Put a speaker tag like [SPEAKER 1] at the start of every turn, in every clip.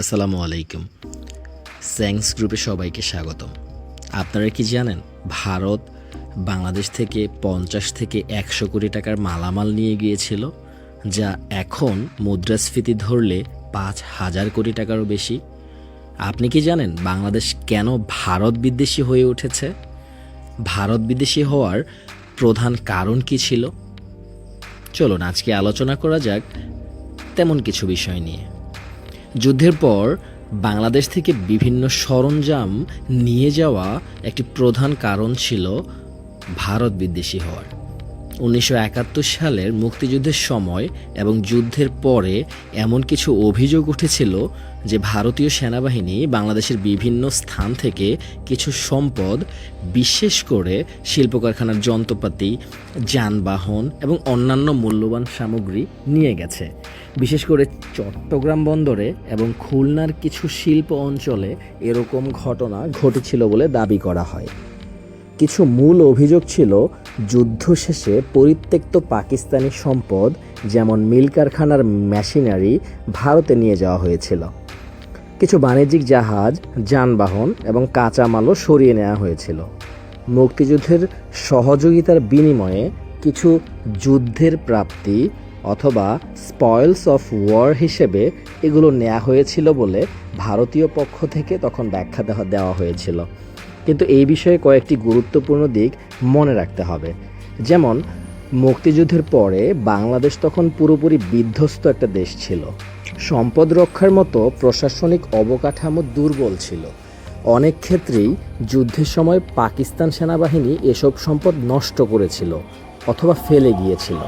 [SPEAKER 1] আসসালামু আলাইকুম। স্যাংস গ্রুপে সবাইকে স্বাগতম। আপনারা কি জানেন, ভারত বাংলাদেশ থেকে পঞ্চাশ থেকে একশো কোটি টাকার মালামাল নিয়ে গিয়েছিল, যা এখন মুদ্রাস্ফীতি ধরলে পাঁচ হাজার কোটি টাকারও বেশি। আপনি কি জানেন, বাংলাদেশ কেন ভারত বিদ্বেষী হয়ে উঠেছে? ভারত বিদেশি হওয়ার প্রধান কারণ কি ছিল? চলুন আজকে আলোচনা করা যাক তেমন কিছু বিষয় নিয়ে। যুদ্ধের পর বাংলাদেশ থেকে বিভিন্ন সরঞ্জাম নিয়ে যাওয়া একটি প্রধান কারণ ছিল ভারত বিদ্বেষী হওয়ার। উনিশশো একাত্তর সালের মুক্তিযুদ্ধের সময় এবং যুদ্ধের পরে এমন কিছু অভিযোগ উঠেছিল যে ভারতীয় সেনাবাহিনী বাংলাদেশের বিভিন্ন স্থান থেকে কিছু সম্পদ, বিশেষ করে শিল্প কারখানার যন্ত্রপাতি, যানবাহন এবং অন্যান্য মূল্যবান সামগ্রী নিয়ে গেছে। বিশেষ করে চট্টগ্রাম বন্দরে এবং খুলনার কিছু শিল্প অঞ্চলে এরকম ঘটনা ঘটেছিল বলে দাবি করা হয়। কিছু মূল অভিযোগ ছিল যুদ্ধ শেষে পরিত্যক্ত পাকিস্তানি সম্পদ, যেমন মিল কারখানার মেশিনারি, ভারতে নিয়ে যাওয়া হয়েছিল। কিছু বাণিজ্যিক জাহাজ, যানবাহন এবং কাঁচামালও সরিয়ে নেওয়া হয়েছিল। মুক্তিযুদ্ধের সহযোগিতার বিনিময়ে কিছু যুদ্ধের প্রাপ্তি অথবা স্পয়েলস অফ ওয়ার হিসেবে এগুলো নেওয়া হয়েছিল বলে ভারতীয় পক্ষ থেকে তখন ব্যাখ্যা দেওয়া হয়েছিল। কিন্তু এই বিষয়ে কয়েকটি গুরুত্বপূর্ণ দিক মনে রাখতে হবে। যেমন, মুক্তিযুদ্ধের পরে বাংলাদেশ তখন পুরোপুরি বিধ্বস্ত একটা দেশ ছিল। সম্পদ রক্ষার মতো প্রশাসনিক অবকাঠামো দুর্বল ছিল। অনেক ক্ষেত্রেই যুদ্ধের সময় পাকিস্তান সেনাবাহিনী এসব সম্পদ নষ্ট করেছিল অথবা ফেলে গিয়েছিল।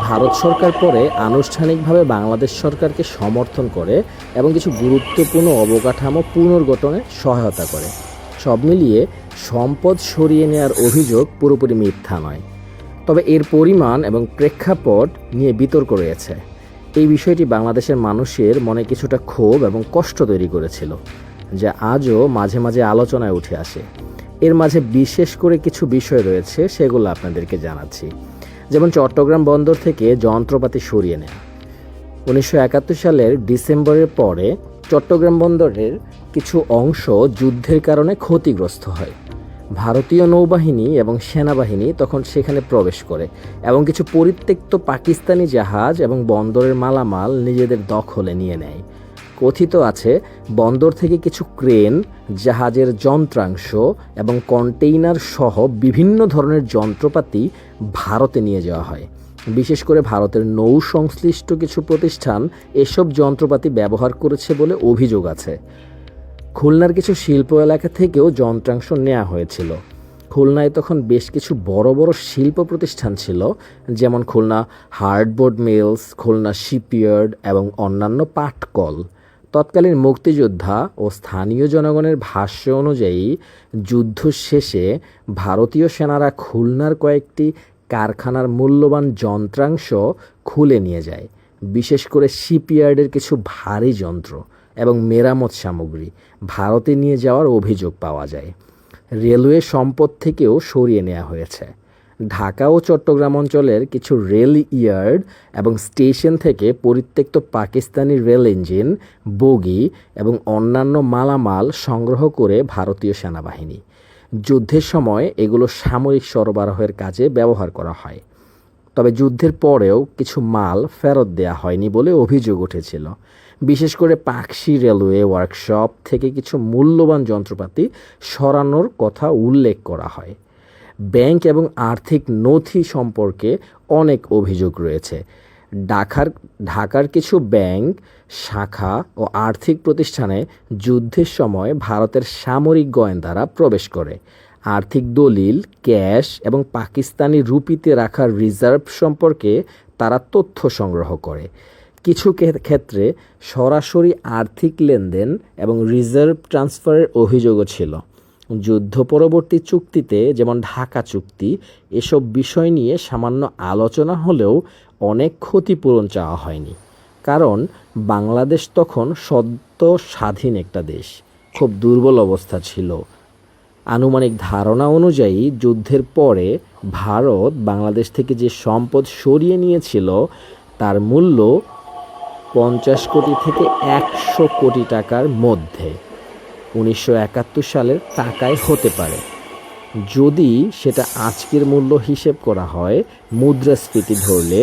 [SPEAKER 1] ভারত সরকার পরে আনুষ্ঠানিকভাবে বাংলাদেশ সরকারকে সমর্থন করে এবং কিছু গুরুত্বপূর্ণ অবকাঠামো পুনর্গঠনে সহায়তা করে। সব মিলিয়ে সম্পদ সরিয়ে নেওয়ার অভিযোগ পুরোপুরি মিথ্যা নয়। তবে এর পরিমাণ এবং প্রেক্ষাপট নিয়ে বিতর্ক রয়েছে। এই বিষয়টি বাংলাদেশের মানুষের মনে কিছুটা ক্ষোভ এবং কষ্ট তৈরি করেছিল, যা আজও মাঝে মাঝে আলোচনায় উঠে আসে। এর মাঝে বিশেষ করে কিছু বিষয় রয়েছে সেগুলো আপনাদেরকে জানাচ্ছি। যেমন চট্টগ্রাম বন্দর থেকে যন্ত্রপাতি সরিয়ে নেয়। উনিশশো একাত্তর সালের ডিসেম্বরের পরে চট্টগ্রাম বন্দরের কিছু অংশ যুদ্ধের কারণে ক্ষতিগ্রস্ত হয়। ভারতীয় নৌবাহিনী এবং সেনাবাহিনী তখন সেখানে প্রবেশ করে, এবং কিছু পরিত্যক্ত পাকিস্তানি জাহাজ এবং বন্দরের মালামাল নিজেদের দখলে নিয়ে নেয়। কথিত আছে, বন্দর থেকে কিছু ক্রেন, জাহাজের যন্ত্রাংশ এবং কন্টেইনার সহ বিভিন্ন ধরনের যন্ত্রপাতি ভারতে নিয়ে যাওয়া হয়। বিশেষ করে ভারতের নৌ সংশ্লিষ্ট কিছু প্রতিষ্ঠান এসব যন্ত্রপাতি ব্যবহার করেছে বলে অভিযোগ আছে। খুলনার কিছু শিল্প এলাকা থেকেও যন্ত্রাংশ নেওয়া হয়েছিল। খুলনায় তখন বেশ কিছু বড় বড় শিল্প প্রতিষ্ঠান ছিল, যেমন Khulna hardboard mills, Khulna shipyard এবং অন্যান্য পাটকল। তৎকালীন মুক্তিযোদ্ধা ও স্থানীয় জনগণের ভাষ্য অনুযায়ী, যুদ্ধ শেষে ভারতীয় সেনারা খুলনার কয়েকটি কারখানার মূল্যবান যন্ত্রাংশ খুলে নিয়ে যায়, বিশেষ করে শিপইয়ার্ডের কিছু ভারী যন্ত্র। এবং মেরামত সামগ্রী ভারতে নিয়ে যাওয়ার অভিযোগ পাওয়া যায়। রেলওয়ে সম্পদ থেকেও সরিয়ে নেওয়া হয়েছে। ঢাকা ও চট্টগ্রাম অঞ্চলের কিছু রেল ইয়ার্ড এবং স্টেশন থেকে পরিত্যক্ত পাকিস্তানি রেল ইঞ্জিন, বগি এবং অন্যান্য মালামাল সংগ্রহ করে ভারতীয় সেনাবাহিনী। যুদ্ধের সময় এগুলো সামরিক সরবরাহের কাজে ব্যবহার করা হয়। তবে যুদ্ধের পরেও কিছু মাল ফেরত দেওয়া হয়নি বলে অভিযোগ উঠেছিল। বিশেষ করে পাকশি রেলওয়ে ওয়ার্কশপ থেকে কিছু মূল্যবান যন্ত্রপাতি সরানোর কথা উল্লেখ করা হয়। ব্যাংক এবং আর্থিক নথি সম্পর্কে অনেক অভিযোগ রয়েছে। ঢাকার ঢাকার কিছু ব্যাংক, শাখা ও আর্থিক প্রতিষ্ঠানে যুদ্ধের সময় ভারতের সামরিক গোয়েন্দারা প্রবেশ করে। আর্থিক দলিল, ক্যাশ এবং পাকিস্তানি রুপিতে রাখা রিজার্ভ সম্পর্কে তারা তথ্য সংগ্রহ করে। কিছু ক্ষেত্রে সরাসরি আর্থিক লেনদেন এবং রিজার্ভ ট্রান্সফারের অভিযোগও ছিল। যুদ্ধ পরবর্তী চুক্তিতে, যেমন ঢাকা চুক্তি, এসব বিষয় নিয়ে সামান্য আলোচনা হলেও অনেক ক্ষতিপূরণ চাওয়া হয়নি। কারণ বাংলাদেশ তখন সদ্য স্বাধীন একটা দেশ। খুব দুর্বল অবস্থা ছিল। আনুমানিক ধারণা অনুযায়ী যুদ্ধের পরে ভারত বাংলাদেশ থেকে যে সম্পদ সরিয়ে নিয়েছিল, তার মূল্য পঞ্চাশ কোটি থেকে একশো কোটি টাকার মধ্যে উনিশশো একাত্তর সালের টাকায় হতে পারে। যদি সেটা আজকের মূল্য হিসেব করা হয়, মুদ্রাস্ফীতি ধরলে